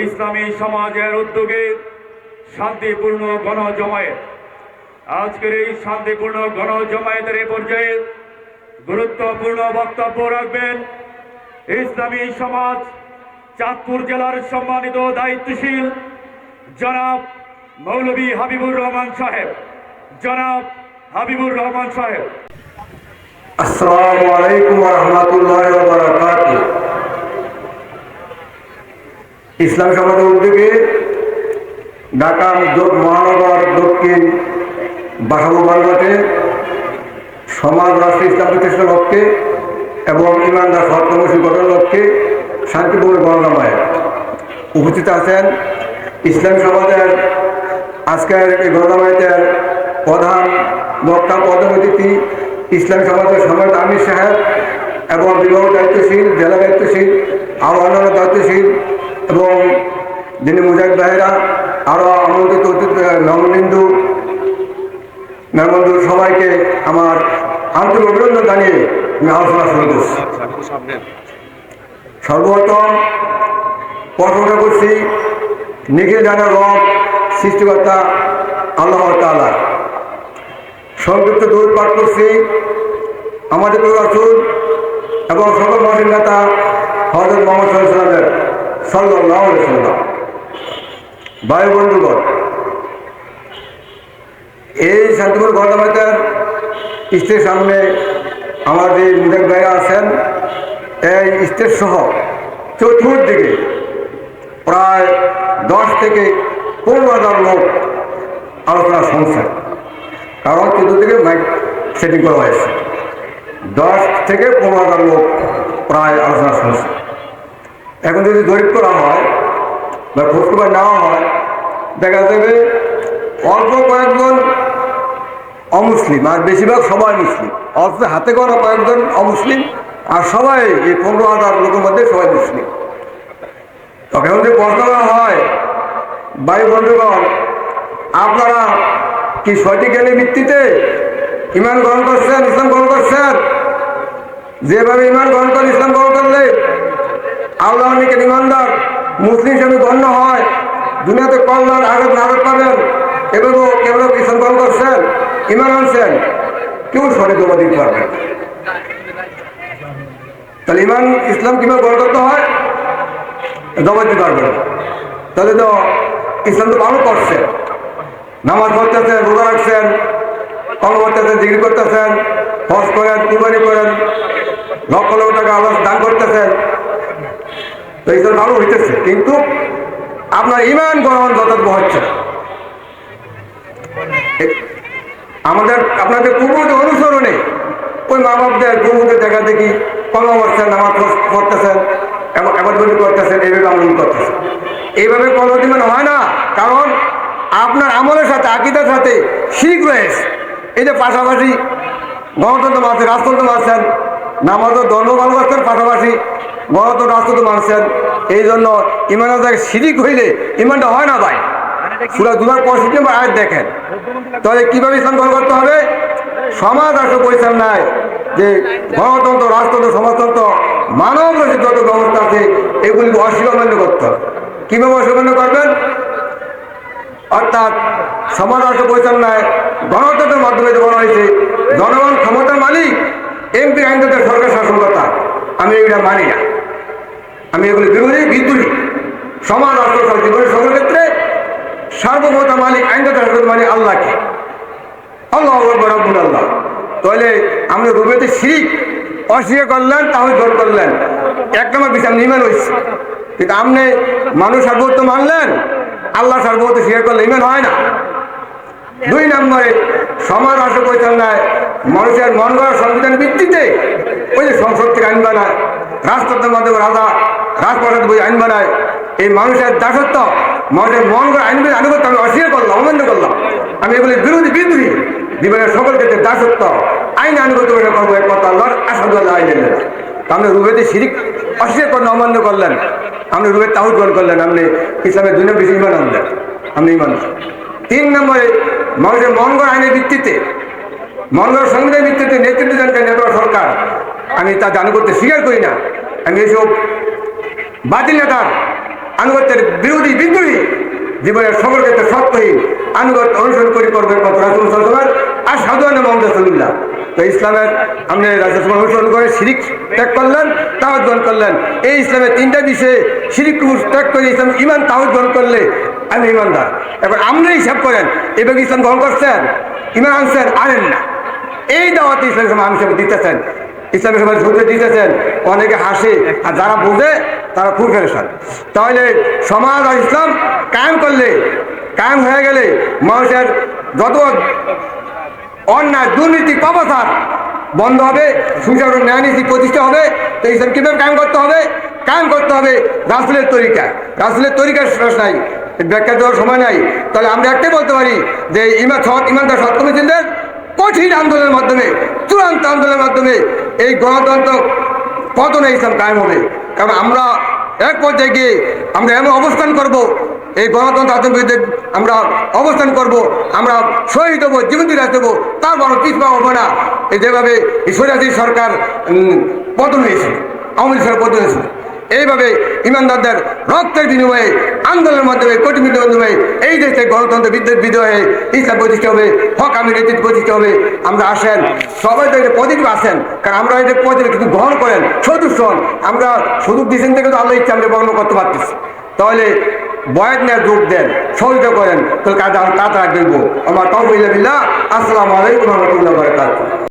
ইসলামী সমাজের উদ্যোগে শান্তিপূর্ণ গণজমায়েত। আজকের এই শান্তিপূর্ণ গণজমায়েতের এই পর্যায়ে গুরুত্বপূর্ণ বক্তব্য রাখবেন ইসলামী সমাজ, চাঁদপুর জেলার সম্মানিত দায়িত্বশীল জনাব মৌলভী হাবিবুর রহমান সাহেব। জনাব হাবিবুর রহমান সাহেব। আসসালামু আলাইকুম রহমতুল্লাহ বারাকাত ইসলাম সমাজের উদ্যোগে ঢাকা মহানগর দক্ষিণ বাসাবুবানঘাটে সমাজ রাষ্ট্র ইসলাম প্রতিষ্ঠার লক্ষ্যে এবং ইমানদার সত্যমসী গঠনের লক্ষ্যে শান্তিপূর্ণ গণনামায় উপস্থিত আছেন ইসলাম সমাজের আজকের এই গণনামায়তের প্রধান বক্তা প্রধান অতিথি ইসলাম সমাজের সম্রাট আমির সাহেব এবং বিভাগ দায়িত্বশীল, জেলা দায়িত্বশীল আরও অন্যান্য দায়িত্বশীল এবং যিনি মুজাহিদ ভাইরা আরও আমন্ত্রিত নববিন্দু মেহমন্দুর সবাইকে আমার আন্তরিক অভিনন্দন জানিয়ে আমি আলোচনা শুরু করছি। সর্বপ্রথম প্রশ্নটা করছি নিখিল জানা রব, সৃষ্টিকর্তা আল্লাহ তালা সংযুক্ত দূর পাঠ করছি। আমাদের রাসুল এবং সকল মাসির নেতা হজরত মোহাম্মদ সাল্লামের সাল্লাহ সাল্লাম বায়ু বন্ধুগণ, এই শান্তিপুর গণমাতার স্টেজ সামনে আমাদের মুজাক ভাইরা আছেন, এই স্টেজ সহ চতুর্দিকে প্রায় দশ থেকে পনেরো হাজার লোক আলোচনা শুনছেন কারণ চতুর্দিকে মাইক সেটিং করা হয়েছে। দশ থেকে পনেরো হাজার লোক প্রায় আলোচনা শুনছে। এখন যদি জরিপ করা হয় বা খোঁজখবর নেওয়া হয়, দেখা যাবে অল্প কয়েকজন অমুসলিম আর বেশিরভাগ সবাই মুসলিম। অল্প হাতে করা কয়েকজন অমুসলিম আর সবাই এই পনেরো হাজার লোকের মধ্যে সবাই মুসলিম। তবে এখন যে প্রশ্ন হয় বায়ু আপনারা কি সঠিক জ্ঞানের ভিত্তিতে ইমান গ্রহণ করছেন, ইসলাম গ্রহণ করছেন? যেভাবে ইমান গ্রহণ করেন, ইসলাম গ্রহণ করলে আল্লাহ নিকেট ইমানদার মুসলিম হিসেবে গণ্য হয়। দুনিয়াতে কল্যাণ আগত নাগত পাবেন। কেবল ইসলাম গ্রহণ করছেন ইমান আনছেন। কেউ সঠিক জমা দিতে পারবেন তাহলে ইমান ইসলাম কীভাবে গ্রহণ করতে হয়? জমা দিতে পারবেন তাহলে তো ইসলাম তো ভালো করছেন নামাজ পড়তেছেন, রোজা রাখছেন, কর্ম করতেছেন ডিগ্রি করতেছেন, হজ করেন, কুরবানি করেন, লক্ষ লক্ষ টাকা আল্লাহ দান করতেছেন। তো এইসব ভালো হইতেছে। কিন্তু আপনার ইমান গ্রহণ যথার্থ হচ্ছে আমাদের, আপনাদের পূর্বদের অনুসরণে ওই মা বাপদের পূর্বদের দেখা দেখি কর্ম করছেন নামাজ পড়- পড়তেছেন, এবং আবাদবন্দি করতেছেন, এইভাবে আমল করতেছেন। এইভাবে কোনোদিন হয় না, কারণ আপনার আমলের সাথে, আকিদার সাথে শিখ রয়েছে। এই যে পাশাপাশি গণতন্ত্র মানছেন রাজতন্ত্র মানছেন নামাজ ও ধর্ম ভালোবাসতেন, পাশাপাশি গণতন্ত্র রাজতন্ত্র মানছেন এই জন্য ইমানের জায়গায় শিরিক হইলে ইমানটা হয় না ভাই। সুরা দুবার পঁয়ষট্টি নম্বর দেখেন। তাহলে কীভাবে ইসলাম গ্রহণ করতে হবে? সমাজ রাষ্ট্র পরিচালনা নাই। যে গণতন্ত্র, রাজতন্ত্র, সমাজতন্ত্র, মানব যত ব্যবস্থা আছে, এগুলিকে অস্বীকার করতে হবে। কীভাবে অস্বীকার করবেন? অর্থাৎ সমাজ রাষ্ট্র পরিচালনায় গণতন্ত্রের মাধ্যমে যে বলা হয়েছে, জনগণ ক্ষমতার মালিক, এমপি আইনদের সরকার শাসনকর্তা। আমি এটা মানি না। আমি এগুলি বিরোধী, বিদ্রোহী সমাজ রাষ্ট্র সব জীবনের সকল ক্ষেত্রে সার্বভৌমতা মালিক, আইনগত মানে আল্লাহকে। আল্লাহ রব্বুল আল্লাহ। তাহলে আপনি রুবেতে শিরিক অস্বীকার করলেন, তাহলে জোর করলেন। এক নম্বর বিচার নিমান হয়েছে। কিন্তু আপনি মানুষ সার্বভৌত মানলেন, আল্লাহ সার্বভৌত স্বীকার করলে ইমান হয় না। দুই নম্বরে সমাজ রাষ্ট্র পরিচালনায় মানুষের মন গড়া সংবিধানের ভিত্তিতে ওই যে সংসদ থেকে আইন বানায় রাষ্ট্রদের মাধ্যমে রাজা, রাজপ্রসাদ বই আইন বানায়, এই মানুষের দাসত্ব, মানুষের মন গড়া আইন আনুগত্য আমি অস্বীকার করলাম, অমান্য করলাম। আমি এগুলি বিরোধী বিদ্রোহী। জীবনের সকল ক্ষেত্রে দাসত্ব, আইন আনুগত্য করে করব একমাত্র আল্লাহর আসাদু আইন আপনি রুবেতে শিরিক অস্বীকার করলেন, অমান্য করলেন। আপনি রুবের তাহুদ গ্রহণ করলেন, আপনি ইসলামের দুনিয়া বেশি ইমান আনলেন আপনি ইমান তিন নম্বরে মানুষের মঙ্গল আইনের ভিত্তিতে, মঙ্গল সংবিধানের ভিত্তিতে নেতৃত্ব দেন নেতা সরকার? আমি তা জানু করতে স্বীকার করি না। আমি এসব বাতিল নেতার আনুগত্যের বিরোধী বিদ্রোহী জীবনের সকল ক্ষেত্রে সত্যহীন আনুগত্য অনুসরণ করি করবেন কত আর সাধুয়ান মোহাম্মদ রসুল্লাহ তো ইসলামের আপনি রাসুল অনুসরণ করে, শিরিক ত্যাগ করলেন তাওয়াজ গ্রহণ করলেন। এই ইসলামের তিনটা বিষয়ে কুফুর ত্যাগ করে ইসলাম ইমান তাওয়াজ গ্রহণ করলে আমি ইমানদার এখন আপনি হিসাব করেন, এবার ইসলাম গ্রহণ করছেন ইমান আনছেন, আনেন না। এই দাওয়াতে ইসলাম সমাজ আমি দিতেছেন। ইসলামের সমাজ শুনতে দিতেছেন। অনেকে হাসে, আর যারা বোঝে, তারা ফুল ফেরেছেন তাহলে সমাজ আর ইসলাম কায়েম করলে, কায়েম হয়ে গেলে মানুষের যত অন্যায়, দুর্নীতি, পাপাচার বন্ধ হবে সুচারু ন্যায়নীতি প্রতিষ্ঠা হবে তো এইসব কীভাবে কায়েম করতে হবে? কায়েম করতে হবে রাসুলের তরিকা রাসুলের তরিকার শেষ নাই, ব্যাখ্যা দেওয়ার সময় নাই। তাহলে আমরা একটাই বলতে পারি যে ইমান সৎ, ইমানদার সৎ কমিটিদের কঠিন আন্দোলনের মাধ্যমে, চূড়ান্ত আন্দোলনের মাধ্যমে এই গণতন্ত্র পতনে ইসলাম কায়েম হবে। কারণ আমরা এক পর্যায়ে গিয়ে আমরা এমন অবস্থান করব এই গণতন্ত্র বিরুদ্ধে আমরা অবস্থান করব, আমরা শহীদ হব, জীবন দিয়ে দেবো তারপর পিছপা হব না। এই যেভাবে এই সরকার পতন হয়েছে, আওয়ামী লীগ পতন হয়েছে, এইভাবে ইমানদারদের রক্তের বিনিময়ে, আন্দোলনের মাধ্যমে কঠিন মাধ্যমে এই দেশে গণতন্ত্র বিদ্যুৎ বিদ্রোহে ইসলাম প্রতিষ্ঠা হবে, হক আমি নেতৃত্ব প্রতিষ্ঠা হবে। আমরা আসেন, সবাই তো এটা পজিটিভ আসেন, কারণ আমরা এটা পজিটিভ কিন্তু গ্রহণ করেন হন। আমরা সুযোগ দিয়েছেন থেকে তো আল্লাহ ইচ্ছা, আমরা বর্ণনা করতে পারতেছি। তাহলে বয়াত নিয়ে যোগ দেন, সহযোগিতা করেন, তাহলে কাজ তাড়াতাড়ি দেখব আমার তহবিল্লা আসসালামু আলাইকুম রহমতুল্লাহ